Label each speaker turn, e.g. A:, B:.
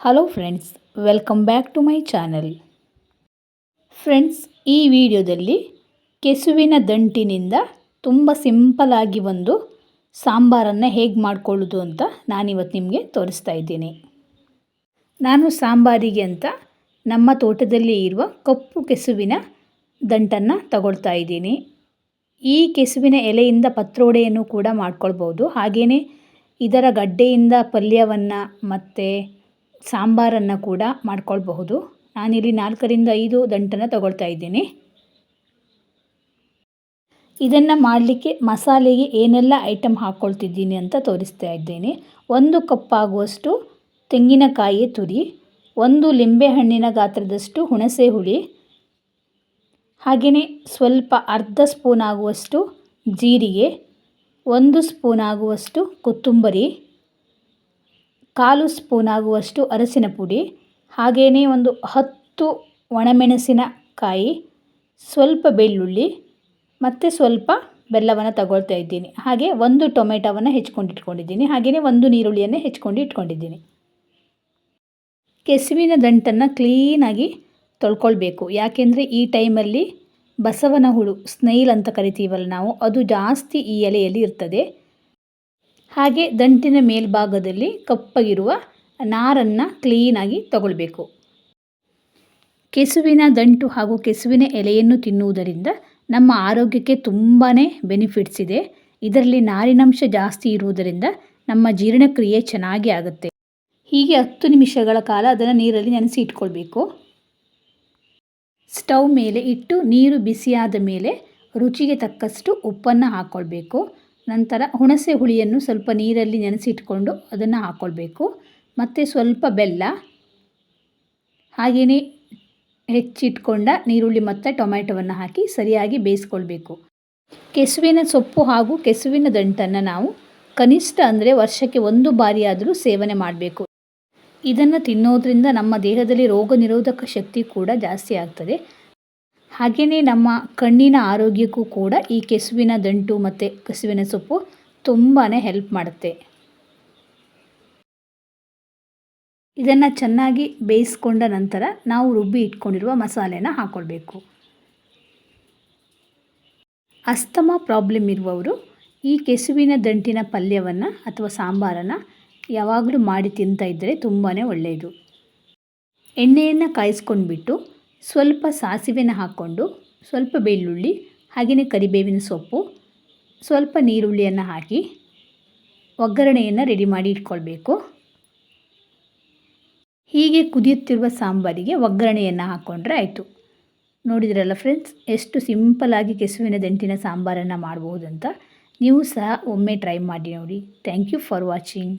A: Hello friends welcome back to my channel friends ಈ ವಿಡಿಯೋದಲ್ಲಿ ಕೆಸುವಿನ ದಂಟಿನಿಂದ ತುಂಬ ಸಿಂಪಲಾಗಿ ಒಂದು ಸಾಂಬಾರನ್ನು ಹೇಗೆ ಮಾಡಿಕೊಳ್ಳೋದು ಅಂತ ನಾನಿವತ್ತು ನಿಮಗೆ ತೋರಿಸ್ತಾ ಇದ್ದೀನಿ. ನಾನು ಸಾಂಬಾರಿಗೆ ಅಂತ ನಮ್ಮ ತೋಟದಲ್ಲಿ ಇರುವ ಕಪ್ಪು ಕೆಸುವಿನ ದಂಟನ್ನು ತಗೊಳ್ತಾ ಇದ್ದೀನಿ. ಈ ಕೆಸುವಿನ ಎಲೆಯಿಂದ ಪತ್ರೋಡೆಯನ್ನು ಕೂಡ ಮಾಡ್ಕೊಳ್ಬೋದು ಹಾಗೆಯೇ ಇದರ ಗಡ್ಡೆಯಿಂದ ಪಲ್ಯವನ್ನು ಮತ್ತು ಸಾಂಬಾರನ್ನು ಕೂಡ ಮಾಡ್ಕೊಳ್ಬಹುದು. ನಾನಿಲ್ಲಿ ನಾಲ್ಕರಿಂದ ಐದು ದಂಟನ್ನು ತಗೊಳ್ತಾ ಇದ್ದೀನಿ. ಇದನ್ನು ಮಾಡಲಿಕ್ಕೆ ಮಸಾಲೆಗೆ ಏನೆಲ್ಲ ಐಟಮ್ ಹಾಕ್ಕೊಳ್ತಿದ್ದೀನಿ ಅಂತ ತೋರಿಸ್ತಾ ಇದ್ದೀನಿ. ಒಂದು ಕಪ್ಪಾಗುವಷ್ಟು ತೆಂಗಿನಕಾಯಿ ತುರಿ, ಒಂದು ಲಿಂಬೆಹಣ್ಣಿನ ಗಾತ್ರದಷ್ಟು ಹುಣಸೆ ಹುಳಿ, ಹಾಗೆಯೇ ಸ್ವಲ್ಪ ಅರ್ಧ ಸ್ಪೂನ್ ಆಗುವಷ್ಟು ಜೀರಿಗೆ, ಒಂದು ಸ್ಪೂನ್ ಆಗುವಷ್ಟು ಕೊತ್ತಂಬರಿ ಕಾಲು ಸ್ಪೂನ್ ಆಗುವಷ್ಟು ಅರಸಿನ ಪುಡಿ ಹಾಗೆಯೇ ಒಂದು ಹತ್ತು ಒಣಮೆಣಸಿನಕಾಯಿ ಸ್ವಲ್ಪ ಬೆಳ್ಳುಳ್ಳಿ, ಮತ್ತು ಸ್ವಲ್ಪ ಬೆಲ್ಲವನ್ನು ತಗೊಳ್ತಾ ಇದ್ದೀನಿ. ಹಾಗೆ ಒಂದು ಟೊಮೆಟೊವನ್ನು ಹೆಚ್ಕೊಂಡು ಇಟ್ಕೊಂಡಿದ್ದೀನಿ ಹಾಗೆಯೇ ಒಂದು ನೀರುಳ್ಳಿಯನ್ನು ಹೆಚ್ಕೊಂಡು ಇಟ್ಕೊಂಡಿದ್ದೀನಿ. ಕೆಸುವಿನ ದಂಟನ್ನು ಕ್ಲೀನಾಗಿ ತೊಳ್ಕೊಳ್ಬೇಕು. ಯಾಕೆಂದರೆ ಈ ಟೈಮಲ್ಲಿ ಬಸವನ ಹುಳು ಸ್ನೈಲ್ ಅಂತ ಕರಿತೀವಲ್ಲ ನಾವು, ಅದು ಜಾಸ್ತಿ ಈ ಎಲೆಯಲ್ಲಿ ಇರ್ತದೆ. ಹಾಗೆ ದಂಟಿನ ಮೇಲ್ಭಾಗದಲ್ಲಿ ಕಪ್ಪಗಿರುವ ನಾರನ್ನು ಕ್ಲೀನಾಗಿ ತಗೊಳ್ಬೇಕು. ಕೆಸುವಿನ ದಂಟು ಹಾಗೂ ಕೆಸುವಿನ ಎಲೆಯನ್ನು ತಿನ್ನುವುದರಿಂದ ನಮ್ಮ ಆರೋಗ್ಯಕ್ಕೆ ತುಂಬಾ ಬೆನಿಫಿಟ್ಸ್ ಇದೆ. ಇದರಲ್ಲಿ ನಾರಿನಂಶ ಜಾಸ್ತಿ ಇರುವುದರಿಂದ ನಮ್ಮ ಜೀರ್ಣಕ್ರಿಯೆ ಚೆನ್ನಾಗಿ ಆಗುತ್ತೆ. ಹೀಗೆ ಹತ್ತು ನಿಮಿಷಗಳ ಕಾಲ ಅದನ್ನು ನೀರಲ್ಲಿ ನೆನೆಸಿ ಇಟ್ಕೊಳ್ಬೇಕು. ಸ್ಟವ್ ಮೇಲೆ ಇಟ್ಟು ನೀರು ಬಿಸಿಯಾದ ಮೇಲೆ ರುಚಿಗೆ ತಕ್ಕಷ್ಟು ಉಪ್ಪನ್ನು ಹಾಕ್ಕೊಳ್ಬೇಕು ನಂತರ ಹುಣಸೆ ಹುಳಿಯನ್ನು ಸ್ವಲ್ಪ ನೀರಲ್ಲಿ ನೆನೆಸಿಟ್ಕೊಂಡು ಅದನ್ನು ಹಾಕ್ಕೊಳ್ಬೇಕು ಮತ್ತು ಸ್ವಲ್ಪ ಬೆಲ್ಲ, ಹಾಗೆಯೇ ಹೆಚ್ಚಿಟ್ಕೊಂಡ ನೀರುಳ್ಳಿ ಮತ್ತು ಟೊಮ್ಯಾಟೊವನ್ನು ಹಾಕಿ ಸರಿಯಾಗಿ ಬೇಯಿಸ್ಕೊಳ್ಬೇಕು. ಕೆಸುವಿನ ಸೊಪ್ಪು ಹಾಗೂ ಕೆಸುವಿನ ದಂಟನ್ನು ನಾವು ಕನಿಷ್ಠ ಅಂದರೆ ವರ್ಷಕ್ಕೆ ಒಂದು ಬಾರಿಯಾದರೂ ಸೇವನೆ ಮಾಡಬೇಕು. ಇದನ್ನು ತಿನ್ನೋದ್ರಿಂದ ನಮ್ಮ ದೇಹದಲ್ಲಿ ರೋಗ ನಿರೋಧಕ ಶಕ್ತಿ ಕೂಡ ಜಾಸ್ತಿ ಆಗ್ತದೆ. ಹಾಗೆಯೇ ನಮ್ಮ ಕಣ್ಣಿನ ಆರೋಗ್ಯಕ್ಕೂ ಕೂಡ ಈ ಕೆಸುವಿನ ದಂಟು ಮತ್ತು ಕೆಸುವಿನ ಸೊಪ್ಪು ತುಂಬಾ ಹೆಲ್ಪ್ ಮಾಡುತ್ತೆ. ಇದನ್ನು ಚೆನ್ನಾಗಿ ಬೇಯಿಸ್ಕೊಂಡ ನಂತರ ನಾವು ರುಬ್ಬಿ ಇಟ್ಕೊಂಡಿರುವ ಮಸಾಲೆನ ಹಾಕ್ಕೊಳ್ಬೇಕು ಅಸ್ತಮಾ ಪ್ರಾಬ್ಲಮ್ ಇರುವವರು ಈ ಕೆಸುವಿನ ದಂಟಿನ ಪಲ್ಯವನ್ನು ಅಥವಾ ಸಾಂಬಾರನ್ನು ಯಾವಾಗಲೂ ಮಾಡಿ ತಿಂತಾ ಇದ್ದರೆ ತುಂಬಾ ಒಳ್ಳೆಯದು. ಎಣ್ಣೆಯನ್ನು ಕಾಯಿಸ್ಕೊಂಡ್ಬಿಟ್ಟು ಸ್ವಲ್ಪ ಸಾಸಿವೆನ ಹಾಕ್ಕೊಂಡು ಸ್ವಲ್ಪ ಬೆಳ್ಳುಳ್ಳಿ, ಹಾಗೆಯೇ ಕರಿಬೇವಿನ ಸೊಪ್ಪು, ಸ್ವಲ್ಪ ನೀರುಳ್ಳಿಯನ್ನು ಹಾಕಿ ಒಗ್ಗರಣೆಯನ್ನು ರೆಡಿ ಮಾಡಿ ಇಟ್ಕೊಳ್ಬೇಕು. ಹೀಗೆ ಕುದಿಯುತ್ತಿರುವ ಸಾಂಬಾರಿಗೆ ಒಗ್ಗರಣೆಯನ್ನು ಹಾಕ್ಕೊಂಡ್ರೆ ಆಯಿತು. ನೋಡಿದ್ರಲ್ಲ ಫ್ರೆಂಡ್ಸ್ ಎಷ್ಟು ಸಿಂಪಲಾಗಿ ಕೆಸುವಿನ ದಂಟಿನ ಸಾಂಬಾರನ್ನು ಅಂತ ನೀವು ಸಹ ಒಮ್ಮೆ ಟ್ರೈ ಮಾಡಿ ನೋಡಿ. Thank you for watching